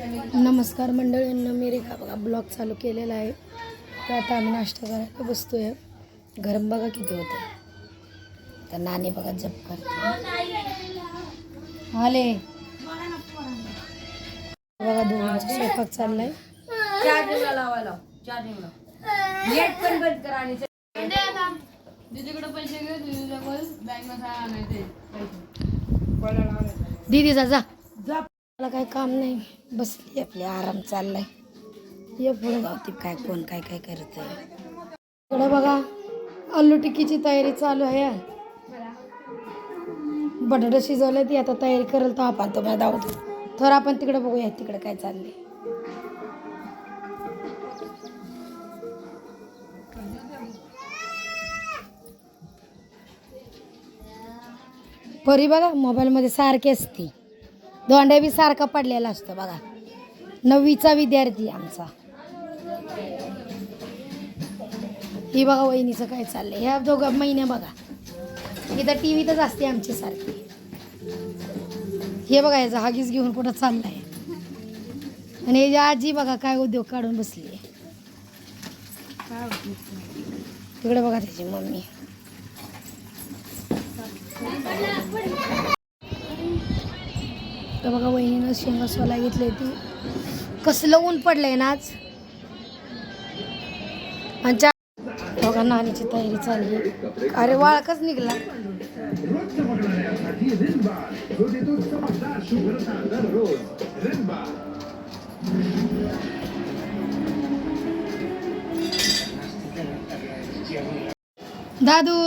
नमस्कार मंडळींना मी रेखा बघा ब्लॉग चालू केलेला आहे. तर आता आम्ही नाश्ता करायला बसतोय. गरम बघा किती होते तर नाणे बघा जप करते. आले. बघा दोघांचा स्वयंपाक चाललाय. चार्जिंगला लावायला. चार्जिंगला नेट पण बंद करा आणि दीदीकडे पैसे घे दीदीजवळ बँकमध्ये आणायचे. दीदीचा जा. मला काही काम नाही. बसली आपली आराम चाललाय. ये पुढे जाऊ काय कोण काय काय करत आहे इकडं बघा आलू टिक्कीची तयारी चालू आहे. बटाटा शिजवलं ती आता तयारी करेल तो आपण तुम्हाला दावतो तर आपण तिकडे बघूया तिकडे काय चाललंय. परी बघा मोबाईलमध्ये सारखी असते. दोंड्या बी सारखा पडलेला असतो बघा. नववीचा विद्यार्थी आमचा. ही बघा वहिनीचं काय चाललंय. ह्या दोघं महिने बघा. इथं टी व्हीतच असते आमची सारखी. हे बघा याचा हागीच घेऊन कुठं चाललाय. आणि याची आजी बघा काय उद्योग काढून बसली तिकडे बघा त्याची मम्मी. तर बघा वहिनीनं शेंगा सोला घेतली ती कसलं ऊन पडलंय ना आज. आणि बघा नाणीची तयारी चालली. अरे वाळकच निघला. दादू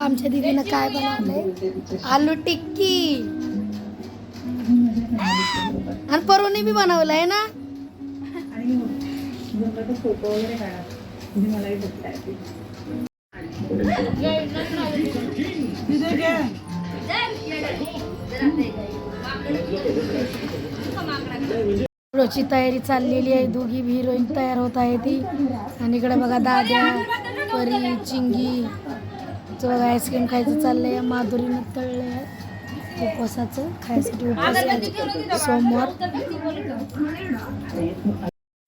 आमच्या दिदीनं काय बनवलंय? आलू टिक्की. आणि परोनी बी बनवलंय ना? रोजची तयारी चाललेली आहे. दोघी बी हिरोईन तयार होत आहे ती. आणि इकडे बघा दाद्या परी चिंगी. चं बघा आईस्क्रीम खायचं चाललंय. माधुरीनं तळलंय. उपवासाचं खायसाठी उपवास सोमवार.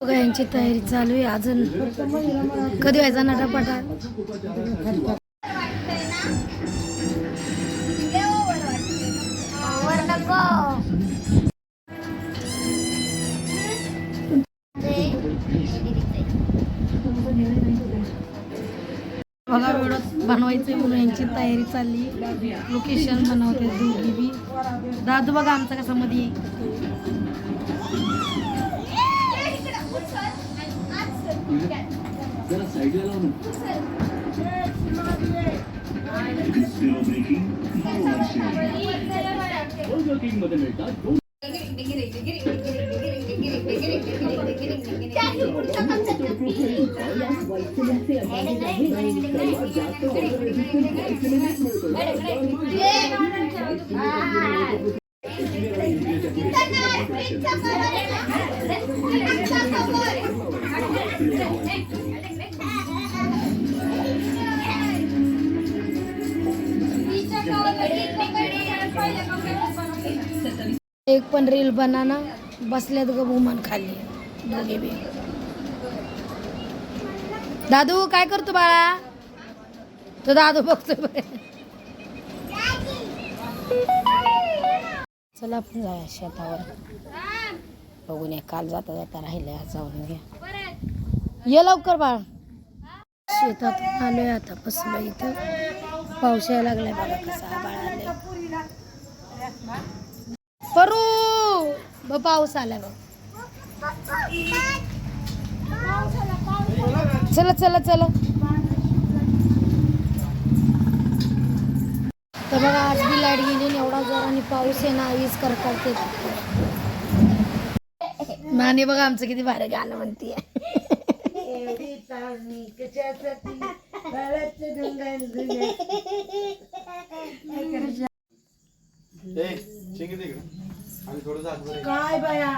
यांची तयारी चालू आहे. अजून कधी व्हायचा नटापटा? बघा एवढं म्हणून यांची तयारी चालली. लोकेशन बनवते दोघी बी. दादू बघा आमचा कसा मध्ये एक पण रील बनाना बसल्यात ग बुमान खाली। दोघे बी. दादू काय करतो बाळा? तो दादू बघतो बघ. चला आपण जाऊया शेतावर. बघून या काल जाता जाता राहिले जाऊन घ्या ये लवकर बाळ. शेतात आलोय आता बसलो इथं. पाऊस यायला लागलाय बघा कसा बाळ आलाय. परू! ब पाऊस आलाय बघ. चला चला चला. तर बघा आज बी लाइट गेली आणि एवढा जोराने पाऊस आहे ना वीज करतात नानी बघा आमचं किती भारी गाणं म्हणतीये. काय बाया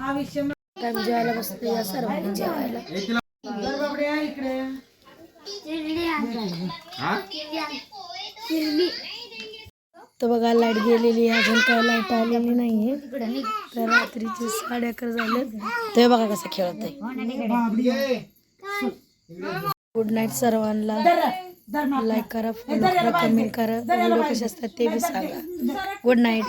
आयुष्य काय जेवायला बसतो या सर्वांनी जेवायला. इकडे तर बघा लाइट गेलेली आहे. अजून काय लाइट आलेली नाहीये. तर रात्रीचे साडे अकरा झाले. ते बघा कसं खेळत आहे गुड नाईट सर्वांना. लाईक करा फॉलो करा कमेंट करा. व्हिडिओ कसे असतात ते बी सांगा. Good night